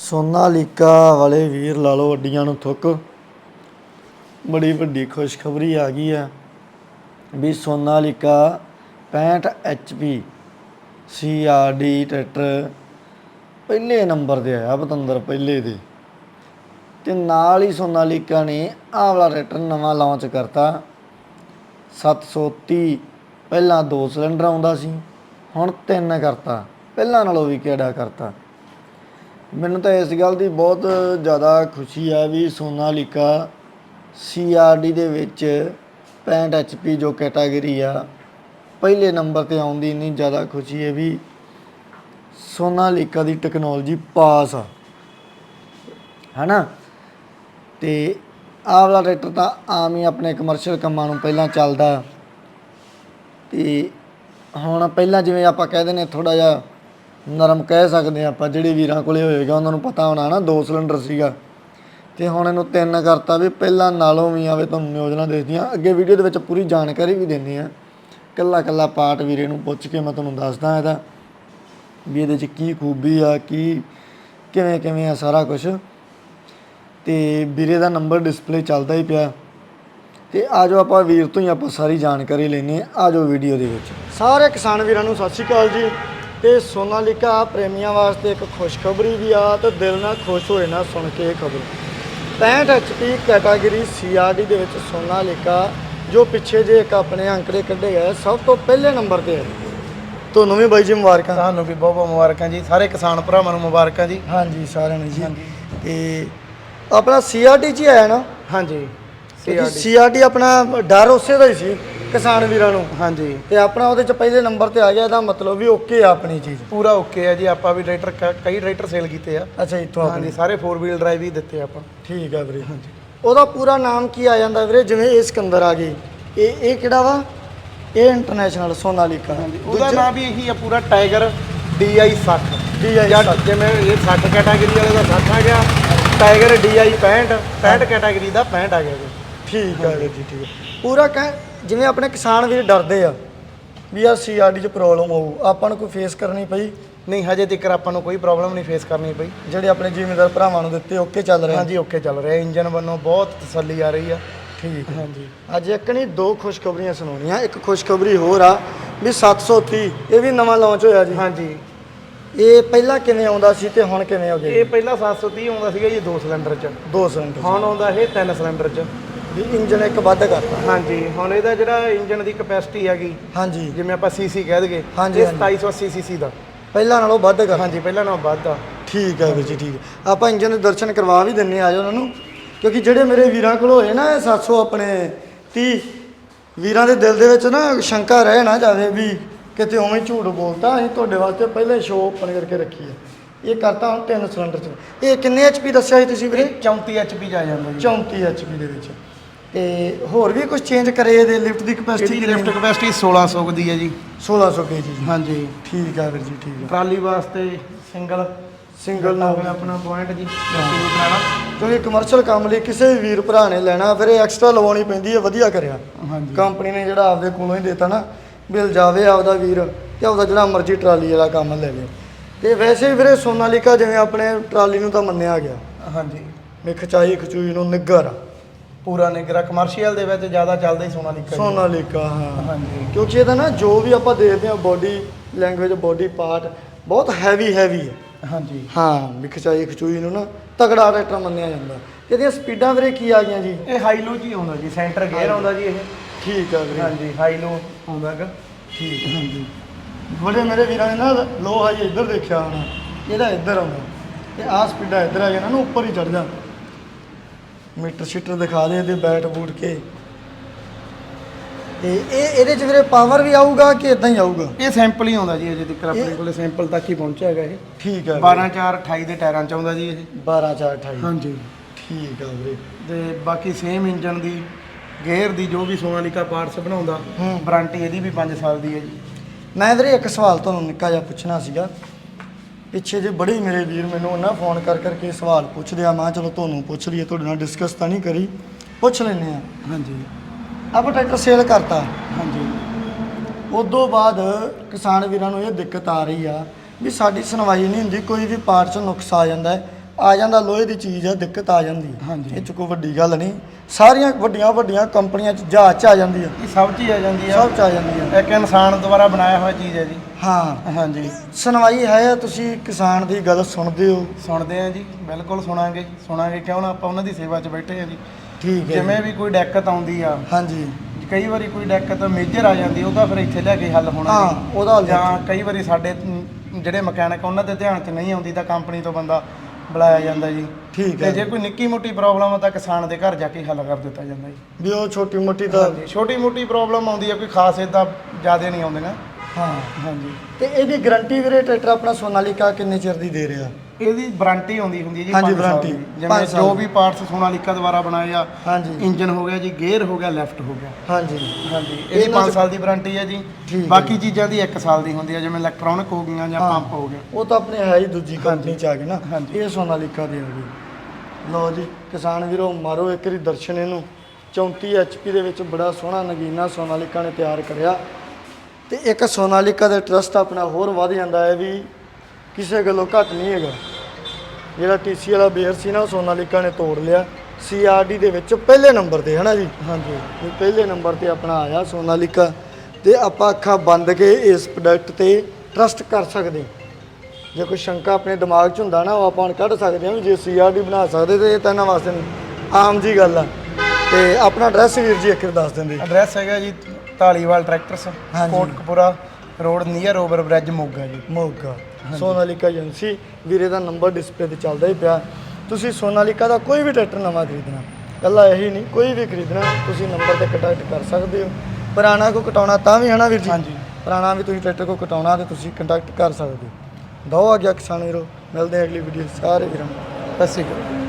ਸੋਨਾਲੀਕਾ ਵਾਲੇ ਵੀਰ ਲਾ ਲਓ ਅੱਡੀਆਂ ਨੂੰ ਥੁੱਕ। ਬੜੀ ਵੱਡੀ ਖੁਸ਼ਖਬਰੀ ਆ ਗਈ ਹੈ ਵੀ ਸੋਨਾਲੀਕਾ 65 HP CRD ਟਰੈਕਟਰ ਪਹਿਲੇ ਨੰਬਰ ਤੇ ਆਇਆ ਪਤੰਦਰ ਪਹਿਲੇ ਦੇ ਤੇ ਨਾਲ ਹੀ ਸੋਨਾਲੀਕਾ ਨੇ ਆਹ ਵਾਲਾ ਟਰੈਕਟਰ ਨਵਾਂ ਲਾਂਚ ਕਰਤਾ। 730 ਪਹਿਲਾਂ ਦੋ ਸਿਲੰਡਰ ਆਉਂਦਾ ਸੀ, ਹੁਣ ਤਿੰਨ ਕਰਤਾ। ਪਹਿਲਾਂ ਨਾਲੋਂ ਵੀ ਕਿਹੜਾ ਕਰਤਾ। ਮੈਨੂੰ ਤਾਂ ਇਸ ਗੱਲ ਦੀ ਬਹੁਤ ਜ਼ਿਆਦਾ ਖੁਸ਼ੀ ਆ ਵੀ ਸੋਨਾਲੀਕਾ CRD ਦੇ ਵਿੱਚ 65 HP ਜੋ ਕੈਟਾਗਰੀ ਆ, ਪਹਿਲੇ ਨੰਬਰ ਤੇ ਆਉਂਦੀ ਇੰਨੀ ਜ਼ਿਆਦਾ ਖੁਸ਼ੀ ਹੈ ਵੀ ਸੋਨਾਲੀਕਾ ਦੀ ਟੈਕਨੋਲੋਜੀ ਪਾਸ ਆ। ਹਨਾ? ਤੇ ਆਹ ਵਾਲਾ ਟਰੈਕਟਰ ਤਾਂ ਆਮ ਹੀ ਆਪਣੇ ਕਮਰਸ਼ੀਅਲ ਕੰਮਾਂ ਨੂੰ ਪਹਿਲਾਂ ਚੱਲਦਾ। ਤੇ ਹੁਣ ਪਹਿਲਾਂ ਜਿਵੇਂ ਆਪਾਂ ਕਹਿੰਦੇ ਨੇ ਥੋੜਾ ਜਿਹਾ ਨਰਮ ਕਹਿ ਸਕਦੇ ਹਾਂ ਆਪਾਂ, ਜਿਹੜੇ ਵੀਰਾਂ ਕੋਲੇ ਹੋਏਗਾ, ਉਹਨਾਂ ਨੂੰ ਪਤਾ ਹੋਣਾ ਨਾ, ਦੋ ਸਿਲੰਡਰ ਸੀਗਾ। ਤੇ ਹੁਣ ਇਹਨੂੰ ਤਿੰਨ ਕਰਤਾ ਵੀ, ਪਹਿਲਾਂ ਨਾਲੋਂ ਵੀ ਆਵੇ, ਤੁਹਾਨੂੰ ਯੋਜਨਾ ਦੱਸਦੀਆਂ ਅੱਗੇ ਵੀਡੀਓ ਦੇ ਵਿੱਚ ਪੂਰੀ ਜਾਣਕਾਰੀ ਵੀ ਦਿੰਦੇ ਆ ਕੱਲਾ ਕੱਲਾ ਪਾਰਟ ਵੀਰੇ ਨੂੰ ਪੁੱਛ ਕੇ ਮੈਂ ਤੁਹਾਨੂੰ ਦੱਸਦਾ ਇਹਦਾ, ਵੀ ਇਹਦੇ 'ਚ ਕੀ ਖੂਬੀ ਆ, ਕੀ, ਕਿਵੇਂ ਕਿਵੇਂ ਆ ਸਾਰਾ ਕੁਝ ਤੇ ਵੀਰੇ ਦਾ ਨੰਬਰ ਡਿਸਪਲੇ ਚੱਲਦਾ ਹੀ ਪਿਆ। ਤੇ ਆਜੋ ਆਪਾਂ ਵੀਰ ਤੋਂ ਹੀ ਆਪਾਂ ਸਾਰੀ ਜਾਣਕਾਰੀ ਲੈਣੀ ਆ ਆਜੋ ਵੀਡੀਓ ਦੇ ਵਿੱਚ। ਸਾਰੇ ਕਿਸਾਨ ਵੀਰਾਂ ਨੂੰ ਸਤਿ ਸ਼੍ਰੀ ਅਕਾਲ ਜੀ। ਤੇ ਸੋਨਾਲੀਕਾ ਪ੍ਰੇਮੀਆਂ ਵਾਸਤੇ ਇੱਕ ਖੁਸ਼ਖਬਰੀ ਵੀ ਆ ਤੇ ਦਿਲ ਨਾਲ ਖੁਸ਼ ਹੋਏ ਨਾ ਸੁਣ ਕੇ ਇਹ ਖਬਰ। 65 HP ਕੈਟਾਗਰੀ CRD ਦੇ ਵਿੱਚ ਸੋਨਾਲੀਕਾ ਜੋ ਪਿੱਛੇ ਜੇ ਇੱਕ ਆਪਣੇ ਅੰਕੜੇ ਕੱਢੇ ਗਏ ਸਭ ਤੋਂ ਪਹਿਲੇ ਨੰਬਰ ਤੇ ਹੈ। ਤੁਹਾਨੂੰ ਵੀ ਬਾਈ ਜੀ ਮੁਬਾਰਕਾਂ। ਤੁਹਾਨੂੰ ਵੀ ਬਹੁਤ ਬਹੁਤ ਮੁਬਾਰਕਾਂ ਜੀ। ਸਾਰੇ ਕਿਸਾਨ ਭਰਾਵਾਂ ਨੂੰ ਮੁਬਾਰਕਾਂ ਜੀ। ਹਾਂਜੀ ਸਾਰਿਆਂ ਨੂੰ ਜੀ। ਤੇ ਆਪਣਾ ਚ ਹੀ ਆਇਆ ਨਾ? ਹਾਂਜੀ। CRD ਆਪਣਾ ਡਰ ਉਸੇ ਦਾ ਹੀ ਸੀ ਕਿਸਾਨ ਵੀਰਾਂ ਨੂੰ। ਹਾਂਜੀ। ਤੇ ਆਪਣਾ ਉਹਦੇ ਚ ਪਹਿਲੇ ਨੰਬਰ ਤੇ ਆ ਗਿਆ ਇਹਦਾ ਮਤਲਬ ਵੀ ਓਕੇ ਆ ਆਪਣੀ ਚੀਜ਼। ਪੂਰਾ ਓਕੇ ਆ ਜੀ ਆਪਾਂ ਵੀ ਟਰੈਕਟਰ ਕਈ ਟਰੈਕਟਰ ਸੇਲ ਕੀਤੇ ਆ। ਅੱਛਾ ਇੱਥੋਂ ਹਾਂਜੀ ਸਾਰੇ 4 ਵੀਲ ਡਰਾਈਵ ਹੀ ਦਿੱਤੇ ਆਪਾਂ। ਠੀਕ ਆ ਵੀਰੇ। ਉਹਦਾ ਪੂਰਾ ਨਾਮ ਕੀ ਆ ਜਾਂਦਾ ਵੀਰੇ? ਜਿਵੇਂ ਇਹ ਸਿਕੰਦਰ ਆ ਗਈ ਇਹ ਇਹ ਕਿਹੜਾ ਵਾ? ਇਹ ਇੰਟਰਨੈਸ਼ਨਲ ਸੋਨਾਲੀਕਾ ਉਹਦਾ ਨਾਮ ਵੀ ਇਹੀ ਆ ਪੂਰਾ ਟਾਈਗਰ DI 60 DI ਜਿਵੇਂ ਇਹ 60 ਕੈਟਾਗਰੀ ਵਾਲੇ ਦਾ 60 ਆ ਗਿਆ ਟਾਈਗਰ DI 65 65 ਕੈਟਾਗਰੀ ਦਾ 65 ਆ ਗਿਆ ਜੀ। ਠੀਕ ਵੀਰ ਜੀ ਠੀਕ ਆ। ਪੂਰਾ ਕਹਿ ਜਿਵੇਂ ਆਪਣੇ ਕਿਸਾਨ ਵੀਰ ਡਰਦੇ ਆ ਵੀ ਆ ਸੀਆਰਡੀ ਚ ਪ੍ਰੋਬਲਮ ਹੋਊ ਆਪਾਂ ਨੂੰ ਕੋਈ ਫੇਸ ਕਰਨੀ ਪਈ? ਨਹੀਂ ਹਜੇ ਤੱਕ ਆਪਾਂ ਨੂੰ ਕੋਈ ਪ੍ਰੋਬਲਮ ਨਹੀਂ ਫੇਸ ਕਰਨੀ ਪਈ। ਜਿਹੜੇ ਆਪਣੇ ਜ਼ਿਮੀਂਦਾਰ ਭਰਾਵਾਂ ਨੂੰ ਦਿੱਤੇ ਓਕੇ ਚੱਲ ਰਿਹਾ ਹਾਂਜੀ ਓਕੇ ਚੱਲ ਰਿਹਾ ਇੰਜਨ ਵੱਲੋਂ ਬਹੁਤ ਤਸੱਲੀ ਆ ਰਹੀ ਆ। ਠੀਕ ਹੈ ਹਾਂਜੀ। ਅੱਜ ਇੱਕ ਨਹੀਂ ਦੋ ਖੁਸ਼ਖਬਰੀਆਂ ਸੁਣਾਉਣੀਆਂ। ਇੱਕ ਖੁਸ਼ਖਬਰੀ ਹੋਰ ਆ ਵੀ 730 ਇਹ ਵੀ ਨਵਾਂ ਲਾਂਚ ਹੋਇਆ ਜੀ। ਹਾਂਜੀ। ਇਹ ਪਹਿਲਾਂ ਕਿਵੇਂ ਆਉਂਦਾ ਸੀ ਤੇ ਹੁਣ ਕਿਵੇਂ ਹੋ ਗਿਆ ਇਹ ਪਹਿਲਾਂ 730 ਆਉਂਦਾ ਸੀਗਾ ਜੀ ਦੋ ਸਿਲੰਡਰ ਚ। ਦੋ ਸਿਲੰਡਰ ਹੁਣ ਆਉਂਦਾ ਇਹ ਤਿੰਨ ਸਿਲੰਡਰ ਚ। ਵੀ ਇੰਜਨ ਇੱਕ ਵੱਧ ਕਰਤਾ। ਹਾਂਜੀ ਹੁਣ ਇਹਦਾ ਜਿਹੜਾ ਇੰਜਨ ਦੀ ਕਪੈਸਿਟੀ ਹੈਗੀ ਹਾਂਜੀ। ਜਿਵੇਂ ਆਪਾਂ ਸੀਸੀ ਕਹਿ ਦਈਏ ਹਾਂਜੀ, ਇਹ ਹਾਂਜੀ। 2780 ਸੀਸੀ ਦਾ। ਪਹਿਲਾਂ ਨਾਲੋਂ ਵੱਧ ਕਰ ਹਾਂਜੀ ਪਹਿਲਾਂ ਨਾਲੋਂ ਵੱਧ ਆ। ਠੀਕ ਹੈ ਵੀਰ ਜੀ ਠੀਕ ਹੈ ਆਪਾਂ ਇੰਜਨ ਦੇ ਦਰਸ਼ਨ ਕਰਵਾ ਵੀ ਦਿੰਨੇ ਆ ਜਾ ਉਹਨਾਂ ਨੂੰ। ਕਿਉਂਕਿ ਜਿਹੜੇ ਮੇਰੇ ਵੀਰਾਂ ਕੋਲ ਹੋਏ ਨਾ ਇਹ 700 ਆਪਣੇ 30 ਵੀਰਾਂ ਦੇ ਦਿਲ ਦੇ ਵਿੱਚ ਨਾ ਸ਼ੰਕਾ ਰਹਿ ਨਾ ਜਾਵੇ ਵੀ ਕਿਤੇ ਉਵੇਂ ਹੀ ਝੂਠ ਬੋਲਤਾ ਅਸੀਂ ਤੁਹਾਡੇ ਵਾਸਤੇ ਪਹਿਲੇ ਸ਼ੋਅ ਓਪਨ ਕਰਕੇ ਰੱਖੀ ਹੈ ਇਹ ਕਰਤਾ ਹੁਣ ਤਿੰਨ ਸਿਲੰਡਰ ਚ। ਇਹ ਕਿੰਨੇ ਐਚਪੀ ਦੱਸਿਆ ਸੀ ਤੁਸੀਂ ਵੀਰੇ? 34 ਐਚਪੀ ਚ ਆ ਜਾਂਦਾ ਜੀ। 34 ਐਚਪੀ ਦੇ ਵਿੱਚ। ਤੇ ਹੋਰ ਵੀ ਕੁਝ ਚੇਂਜ ਕਰੇ ਇਹਦੇ ਲਿਫਟ ਦੀ ਕਪੈਸਿਟੀ ਇਹਦੀ ਲਿਫਟ ਕਪੈਸਿਟੀ 1600 ਦੀ ਹੈ ਜੀ। 1600 ਕੇਜੀ ਜੀ। ਹਾਂਜੀ। ਠੀਕ ਆ ਵੀਰ ਜੀ ਠੀਕ ਆ। ਟਰਾਲੀ ਵਾਸਤੇ ਸਿੰਗਲ ਸਿੰਗਲ ਨਾ ਹੋਵੇ ਆਪਣਾ ਪੁਆਇੰਟ ਜੀ ਬਾਕੀ ਕਿਉਂਕਿ ਕਮਰਸ਼ੀਅਲ ਕੰਮ ਲਈ ਕਿਸੇ ਵੀ ਵੀਰ ਭਰਾ ਨੇ ਲੈਣਾ ਫਿਰ ਇਹ ਐਕਸਟਰਾ ਲਵਾਉਣੀ ਪੈਂਦੀ ਹੈ ਵਧੀਆ ਕਰਿਆ। ਹਾਂਜੀ। ਕੰਪਨੀ ਨੇ ਜਿਹੜਾ ਆਪਦੇ ਕੋਲੋਂ ਹੀ ਦੇਤਾ ਨਾ ਬਿਲ ਜਾਵੇ ਆਪਦਾ ਵੀਰ ਤੇ ਆਪਦਾ ਜਿਹੜਾ ਮਰਜ਼ੀ ਟਰਾਲੀ ਵਾਲਾ ਕੰਮ ਲੈ ਲੇ। ਤੇ ਵੈਸੇ ਵੀਰੇ ਸੋਨਾਲੀਕਾ ਜਿਵੇਂ ਆਪਣੇ ਟਰਾਲੀ ਨੂੰ ਤਾਂ ਮੰਨਿਆ ਗਿਆ। ਹਾਂਜੀ। ਵੀ ਖਚਾਈ ਖਚੂਈ ਨੂੰ ਨਿੱਗਰ ਆ। ਪੂਰਾ ਨਿਗਰਾ ਕਮਰਸ਼ੀਅਲ ਦੇ ਵਿੱਚ ਜ਼ਿਆਦਾ ਚੱਲਦਾ ਹੀ ਸੋਨਾ ਲਿਖਾ ਸੋਨਾਲੀਕਾ ਹਾਂ। ਹਾਂਜੀ। ਕਿਉਂਕਿ ਇਹਦਾ ਨਾ ਜੋ ਵੀ ਆਪਾਂ ਦੇਖਦੇ ਹਾਂ ਬੋਡੀ ਲੈਂਗੁਏਜ ਬੋਡੀ ਪਾਰਟ ਬਹੁਤ ਹੈਵੀ ਹੈਵੀ ਹੈ। ਹਾਂਜੀ। ਹਾਂ ਵੀ ਖਚਾਈ ਖਚੂਈ ਨੂੰ ਨਾ ਤਗੜਾ ਟਰੈਕਟਰ ਮੰਨਿਆ ਜਾਂਦਾ। ਇਹਦੀਆਂ ਸਪੀਡਾਂ ਵੀਰੇ ਕੀ ਆ ਗਈਆਂ ਜੀ? ਇਹ ਹਾਈ ਲੋ ਜੀ ਆਉਂਦਾ ਜੀ ਸੈਂਟਰ ਗੇਅਰ ਆਉਂਦਾ ਜੀ ਇਹ। ਠੀਕ ਆ ਵੀਰੇ। ਹਾਂਜੀ ਹਾਈ ਲੋ ਆਉਂਦਾ ਗਾ ਠੀਕ ਹੈ ਹਾਂਜੀ। ਬੜੇ ਮੇਰੇ ਵੀਰਾਂ ਨੇ ਨਾ ਲੋ ਹਾਈ ਇੱਧਰ ਦੇਖਿਆ ਹੋਣਾ ਇਹਦਾ ਇੱਧਰ ਆਉਂਦਾ। ਤੇ ਆਹ ਸਪੀਡਾਂ ਇੱਧਰ ਆ ਗਿਆ ਨਾ ਨੂੰ ਉੱਪਰ ਹੀ ਚੜ ਜਾ। ਮੀਟਰ ਸ਼ੀਟਰ ਦਿਖਾ ਦੇ ਇਹਦੇ ਬੈਟ ਬੂਟ ਕੇ। ਤੇ ਇਹ ਇਹਦੇ ਚ ਵੀਰੇ ਪਾਵਰ ਵੀ ਆਊਗਾ ਕਿ ਇਦਾਂ ਹੀ ਆਊਗਾ? ਇਹ ਸੈਂਪਲ ਹੀ ਆਉਂਦਾ ਜੀ ਅਜੇ ਤੱਕ ਆਪਣੇ ਕੋਲੇ ਸੈਂਪਲ ਤੱਕ ਹੀ ਪਹੁੰਚਿਆ ਹੈਗਾ ਇਹ। ਠੀਕ ਆ 12 4 28 ਦੇ ਟਾਇਰਾਂ ਚ ਆਉਂਦਾ ਜੀ ਇਹ। 12 4 28 ਹਾਂਜੀ। ਠੀਕ ਆ ਵੀਰੇ। ਤੇ ਬਾਕੀ ਸੇਮ ਇੰਜਨ ਦੀ ਗੇਅਰ ਦੀ ਜੋ ਵੀ ਸੋਨਾਲੀਕਾ ਪਾਰਟਸ ਬਣਾਉਂਦਾ ਹੂੰ। ਵਾਰੰਟੀ ਇਹਦੀ ਵੀ 5 ਸਾਲ ਦੀ ਹੈ ਜੀ। ਮੈਂ ਵੀਰੇ ਇੱਕ ਸਵਾਲ ਤੁਹਾਨੂੰ ਨਿੱਕਾ ਜਿਹਾ ਪੁੱਛਣਾ ਸੀਗਾ। ਪਿੱਛੇ ਜੇ ਬੜੇ ਮੇਰੇ ਵੀਰ ਮੈਨੂੰ ਉਹਨਾਂ ਫੋਨ ਕਰ ਕਰਕੇ ਸਵਾਲ ਪੁੱਛਦੇ ਆ ਮੈਂ ਕਿਹਾ ਚਲੋ ਤੁਹਾਨੂੰ ਪੁੱਛ ਲਈਏ ਤੁਹਾਡੇ ਨਾਲ ਡਿਸਕਸ ਤਾਂ ਨਹੀਂ ਕਰੀ ਪੁੱਛ ਲੈਨੇ ਆ। ਹਾਂਜੀ। ਆਪਾਂ ਟਰੈਕਟਰ ਸੇਲ ਕਰਤਾ। ਹਾਂਜੀ। ਉਦੋਂ ਬਾਅਦ ਕਿਸਾਨ ਵੀਰਾਂ ਨੂੰ ਇਹ ਦਿੱਕਤ ਆ ਰਹੀ ਆ ਵੀ ਸਾਡੀ ਸੁਣਵਾਈ ਨਹੀਂ ਹੁੰਦੀ ਕੋਈ ਵੀ ਪਾਰਟ 'ਚ ਨੁਕਸ ਆ ਜਾਂਦਾ ਹੈ। ਆ ਜਾਂਦਾ ਲੋਹੇ ਦੀ ਚੀਜ਼ ਆ ਦਿੱਕਤ ਆ ਜਾਂਦੀ। ਇਹ ਚ ਕੋਈ ਵੱਡੀ ਗੱਲ ਨਹੀਂ। ਸਾਰੀਆਂ ਵੱਡੀਆਂ ਵੱਡੀਆਂ ਕੰਪਨੀਆਂ ਚ ਜਹਾਜ਼ ਚ ਆ ਜਾਂਦੀ ਆ। ਇਹ ਸਭ ਚੀਜ਼ ਆ ਜਾਂਦੀ ਆ। ਸਭ ਚ ਆ ਜਾਂਦੀ ਆ। ਇੱਕ ਇਨਸਾਨ ਦੁਆਰਾ ਬਣਾਇਆ ਹੋਇਆ ਚੀਜ਼ ਹੈ ਜੀ। ਹਾਂ। ਹਾਂਜੀ। ਸੁਣਵਾਈ ਹੈ ਤੁਸੀਂ ਕਿਸਾਨ ਦੀ ਗੱਲ ਸੁਣਦੇ ਹੋ? ਸੁਣਦੇ ਆ ਜੀ ਬਿਲਕੁਲ ਸੁਣਾਂਗੇ। ਸੁਣਾਂਗੇ ਕਿਉਂ ਨਾ ਆਪਾਂ ਉਹਨਾਂ ਦੀ ਸੇਵਾ 'ਚ ਬੈਠੇ ਆ ਜੀ। ਠੀਕ ਹੈ ਜਿਵੇਂ ਵੀ ਕੋਈ ਦਿੱਕਤ ਆਉਂਦੀ ਆ ਹਾਂਜੀ। ਕਈ ਵਾਰੀ ਕੋਈ ਦਿੱਕਤ ਮੇਜਰ ਆ ਜਾਂਦੀ ਉਹਦਾ ਫਿਰ ਇੱਥੇ ਲੈ ਕੇ ਹੱਲ ਹੋਣਾ ਹਾਂ। ਉਹਦਾ ਜਾਂ ਕਈ ਵਾਰੀ ਸਾਡੇ ਜਿਹੜੇ ਮਕੈਨਿਕ ਉਹਨਾਂ ਦੇ ਧਿਆਨ 'ਚ ਨਹੀਂ ਆਉਂਦੀ ਤਾਂ ਕੰਪਨੀ ਤੋਂ ਬੰਦਾ ਬੁਲਾਇਆ ਜਾਂਦਾ ਜੀ। ਠੀਕ ਤੇ ਹੈ ਜੇ ਕੋਈ ਨਿੱਕੀ ਮੋਟੀ ਪ੍ਰੋਬਲਮ ਆ ਤਾਂ ਕਿਸਾਨ ਦੇ ਘਰ ਜਾ ਕੇ ਹੱਲ ਕਰ ਦਿੱਤਾ ਜਾਂਦਾ ਜੀ। ਵੀ ਉਹ ਛੋਟੀ ਮੋਟੀ ਤਾਂ ਹਾਂਜੀ ਛੋਟੀ ਮੋਟੀ ਪ੍ਰੋਬਲਮ ਆਉਂਦੀ ਆ ਕੋਈ ਖਾਸ ਇਦਾਂ ਜ਼ਿਆਦਾ ਨਹੀਂ ਆਉਂਦੀਆਂ ਹਾਂ। ਹਾਂਜੀ। ਤੇ ਇਹਦੀ ਗਾਰੰਟੀ ਵੀਰੇ ਟਰੈਕਟਰ ਆਪਣਾ ਸੋਨਾਲੀਕਾ ਕਿੰਨੇ ਚਿਰ ਦੀ ਦੇ ਰਿਹਾ? ਇਹਦੀ ਵਾਰੰਟੀ ਆਉਂਦੀ ਹੁੰਦੀ ਹੈ ਜੀ ਹਾਂਜੀ, ਪੰਜ ਸਾਲ ਦੀ। ਪੰਜ ਜਿਵੇਂ ਸਾਲ ਜੋ। ਵੀ ਪਾਰਟਸ ਸੋਨਾਲੀਕਾ ਦੁਆਰਾ ਬਣਾਏ ਆ ਹਾਂਜੀ। ਇੰਜਨ ਹੋ ਗਿਆ ਜੀ ਗੇਅਰ ਹੋ ਗਿਆ ਲੈਫਟ ਹੋ ਗਿਆ। ਹਾਂਜੀ। ਹਾਂਜੀ ਇਹਦੀ ਇਹਨਾਂ 5 ਚ- ਸਾਲ ਦੀ ਵਾਰੰਟੀ ਹੈ ਜੀ। ਹੈ। ਬਾਕੀ ਚੀਜ਼ਾਂ ਦੀ 1 ਸਾਲ ਦੀ ਹੁੰਦੀ ਹੈ ਜਿਵੇਂ ਇਲੈਕਟ੍ਰੋਨਿਕ ਹੋ ਗਈਆਂ ਜਾਂ ਹਾਂ। ਪੰਪ ਹੋ ਗਿਆ ਉਹ ਤਾਂ ਆਪਣੇ ਹੈ ਹੀ ਦੂਜੀ ਕੰਪਨੀ ਚ ਆ ਗਏ ਨਾ। ਹਾਂਜੀ। ਇਹ ਸੋਨਾਲੀਕਾ ਦੀ ਆ ਗਈ। ਲਓ ਜੀ ਕਿਸਾਨ ਵੀਰੋ ਮਾਰੋ ਇੱਕ ਵਾਰੀ ਦਰਸ਼ਨ ਇਹਨੂੰ। 34 ਐਚਪੀ ਦੇ ਵਿੱਚ ਬੜਾ ਸੋਹਣਾ ਨਗੀਨਾ ਸੋਨਾਲੀਕਾ ਨੇ ਤਿਆਰ ਕਰਿਆ। ਤੇ ਇੱਕ ਸੋਨਾਲੀਕਾ ਦਾ ਟਰਸਟ ਆਪਣਾ ਹੋਰ ਵੱਧ ਜਾਂਦਾ ਹੈ ਵੀ ਕਿਸੇ ਗੱਲੋਂ ਘੱਟ ਨਹੀਂ ਹੈਗਾ। ਜਿਹੜਾ ਟੀਸੀ ਵਾਲਾ ਬੇਅਰ ਸੀ ਨਾ ਉਹ ਸੋਨਾਲੀਕਾ ਨੇ ਤੋੜ ਲਿਆ। ਸੀਆਰਡੀ ਦੇ ਵਿੱਚ ਪਹਿਲੇ ਨੰਬਰ ਤੇ ਹੈ ਨਾ ਜੀ? ਹਾਂਜੀ। ਵੀ ਪਹਿਲੇ ਨੰਬਰ ਤੇ ਆਪਣਾ ਆਇਆ ਸੋਨਾਲੀਕਾ ਤੇ ਆਪਾਂ ਅੱਖਾਂ ਬੰਦ ਕੇ ਇਸ ਪ੍ਰੋਡਕਟ ਤੇ ਟਰਸਟ ਕਰ ਸਕਦੇ। ਜੇ ਕੋਈ ਸ਼ੰਕਾ ਆਪਣੇ ਦਿਮਾਗ 'ਚ ਹੁੰਦਾ ਨਾ ਉਹ ਆਪਾਂ ਕੱਢ ਸਕਦੇ ਹਾਂ ਜੇ ਸੀਆਰਡੀ ਬਣਾ ਸਕਦੇ ਤੇ ਇਹ ਤਾਂ ਇਹਨਾਂ ਵਾਸਤੇ ਆਮ ਜੀ ਗੱਲ ਆ। ਤੇ ਆਪਣਾ ਐਡਰੈਸ ਵੀਰ ਜੀ ਇੱਕ ਵਾਰ ਦੱਸ ਦਿੰਦੇ। ਐਡਰੈਸ ਹੈਗਾ ਜੀ Dhaliwal tractors. Kotkapura road near over bridge Moga ji. Moga. Sonalika agency ਵੀਰੇ ਦਾ ਨੰਬਰ ਡਿਸਪਲੇ ਤੇ ਚੱਲਦਾ ਹੀ ਪਿਆ। ਤੁਸੀਂ ਸੋਨਾਲੀਕਾ ਦਾ ਕੋਈ ਵੀ ਟਰੈਕਟਰ ਨਵਾਂ ਖਰੀਦਣਾ ਕੱਲਾ ਇਹੀ ਨਹੀਂ ਕੋਈ ਵੀ ਖਰੀਦਣਾ ਤੁਸੀਂ ਨੰਬਰ ਤੇ ਕੰਟੈਕਟ ਕਰ ਸਕਦੇ ਹੋ। ਪੁਰਾਣਾ ਕੋ ਕਟਾਉਣਾ ਤਾਂ ਵੀ ਹੈ ਨਾ ਵੀਰ ਜੀ? ਹਾਂਜੀ। ਪੁਰਾਣਾ ਵੀ ਤੁਸੀਂ ਟਰੈਕਟਰ ਕੋ ਕਟਾਉਣਾ ਤੇ ਤੁਸੀਂ ਕੰਟੈਕਟ ਕਰ ਸਕਦੇ ਹੋ। ਦੋ ਆ ਗਿਆ ਕਿਸਾਨ ਵੀਰੋ ਮਿਲਦੇ ਅਗਲੀ ਵੀਡੀਓ ਸਾਰੇ ਵੀਰਾਂ ਨੂੰ। ਸਤਿ ਸ਼੍ਰੀ ਅਕਾਲ।